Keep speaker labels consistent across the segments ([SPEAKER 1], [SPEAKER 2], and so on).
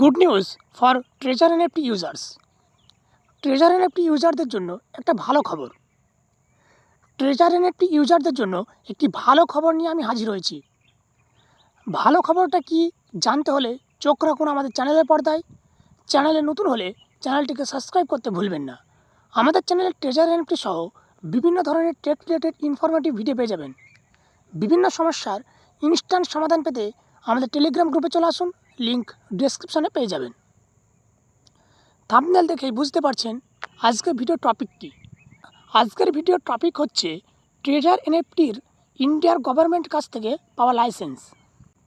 [SPEAKER 1] Good news for Treasure NFT users. Treasure NFT ইউজারদের জন্য একটা ভালো খবর। ট্রেজার এনএফটি ইউজারদের জন্য একটি ভালো খবর নিয়ে আমি হাজির হয়েছি। ভালো খবরটা কি জানতে হলে চোখ রাখুন আমাদের চ্যানেলের পর্দায়। চ্যানেলে নতুন হলে চ্যানেলটিকে সাবস্ক্রাইব করতে ভুলবেন না। আমাদের চ্যানেলে ট্রেজার এনএফটি সহ বিভিন্ন ধরনের টেক রিলেটেড ইনফরমেটিভ ভিডিও পেয়ে যাবেন। বিভিন্ন সমস্যার ইনস্ট্যান্ট সমাধান পেতে আমাদের টেলিগ্রাম গ্রুপে চলে আসুন লিঙ্ক ডেসক্রিপশনে পেয়ে যাবেন। থামনেল দেখেই বুঝতে পারছেন আজকের ভিডিও টপিক কী। আজকের ভিডিও টপিক হচ্ছে ট্রেজার এনএফটির ইন্ডিয়ার গভর্নমেন্ট কাছ থেকে পাওয়া লাইসেন্স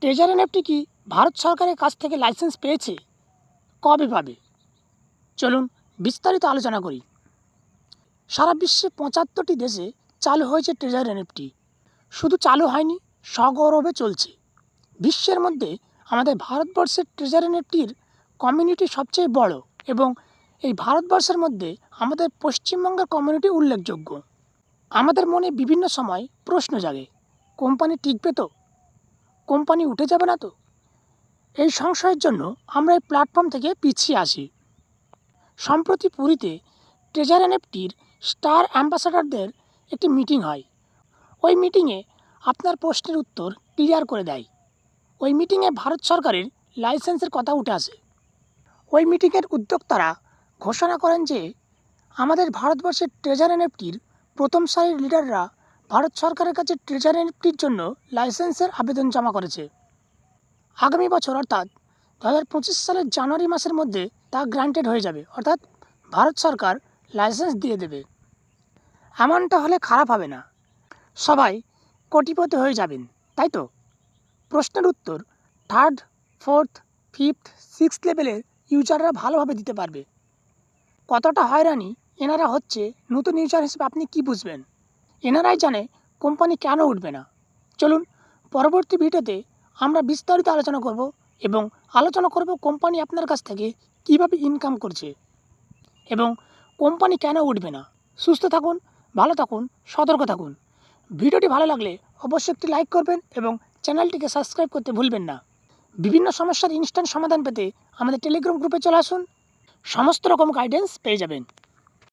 [SPEAKER 1] ট্রেজার এনএফটি কি ভারত সরকারের কাছ থেকে লাইসেন্স পেয়েছে? কবে পাবে? চলুন বিস্তারিত আলোচনা করি। সারা বিশ্বে পঁচাত্তরটি দেশে চালু হয়েছে ট্রেজার এনএফটি শুধু চালু হয়নি, সগৌরবে চলছে। বিশ্বের মধ্যে আমাদের ভারতবর্ষের ট্রেজার এনএফটির কমিউনিটি সবচেয়ে বড় এবং এই ভারতবর্ষের মধ্যে আমাদের পশ্চিমবঙ্গের কমিউনিটি উল্লেখযোগ্য। আমাদের মনে বিভিন্ন সময় প্রশ্ন জাগে, কোম্পানি টিকবে তো? কোম্পানি উঠে যাবে না তো? এই সংশয়ের জন্য আমরা এই প্ল্যাটফর্ম থেকে পিছিয়ে আসি। সম্প্রতি পুরীতে ট্রেজার এনএফটির স্টার অ্যাম্বাসাডারদের একটি মিটিং হয়। ওই মিটিংয়ে আপনার প্রশ্নের উত্তর ক্লিয়ার করে দেয়। ওই মিটিংয়ে ভারত সরকারের লাইসেন্সের কথা উঠে আসে। ওই মিটিংয়ের উদ্যোক্তারা ঘোষণা করেন যে, আমাদের ভারতবর্ষের ট্রেজার এনএফটির প্রথম সারির লিডাররা ভারত সরকারের কাছে ট্রেজার এনএফটির জন্য লাইসেন্সের আবেদন জমা করেছে। আগামী বছর অর্থাৎ দু হাজার পঁচিশ সালের জানুয়ারি মাসের মধ্যে তা গ্রান্টেড হয়ে যাবে, অর্থাৎ ভারত সরকার লাইসেন্স দিয়ে দেবে। এমনটা হলে খারাপ হবে না। সবাই কোটিপতি হয়ে যাবেন, তাই তো? প্রশ্নের উত্তর থার্ড ফোর্থ ফিফথ সিক্সথ লেভেলের ইউজাররা ভালোভাবে দিতে পারবে। কতটা হয়রানি, এনারা হচ্ছে নতুন ইউজার হিসেবে আপনি কি বুঝবেন? এনারাই জানে কোম্পানি কেন উঠবে না। চলুন, পরবর্তী ভিডিওতে আমরা বিস্তারিত আলোচনা করব এবং আলোচনা করব কোম্পানি আপনার কাছ থেকে কীভাবে ইনকাম করছে এবং কোম্পানি কেন উঠবে না। সুস্থ থাকুন, ভালো থাকুন, সতর্ক থাকুন। ভিডিওটি ভালো লাগলে অবশ্যই একটি লাইক করবেন এবং চ্যানেলটিকে সাবস্ক্রাইব করতে ভুলবেন না। বিভিন্ন সমস্যার ইনস্ট্যান্ট সমাধান পেতে আমাদের টেলিগ্রাম গ্রুপে চলে আসুন। সমস্ত রকম গাইডেন্স পেয়ে যাবেন।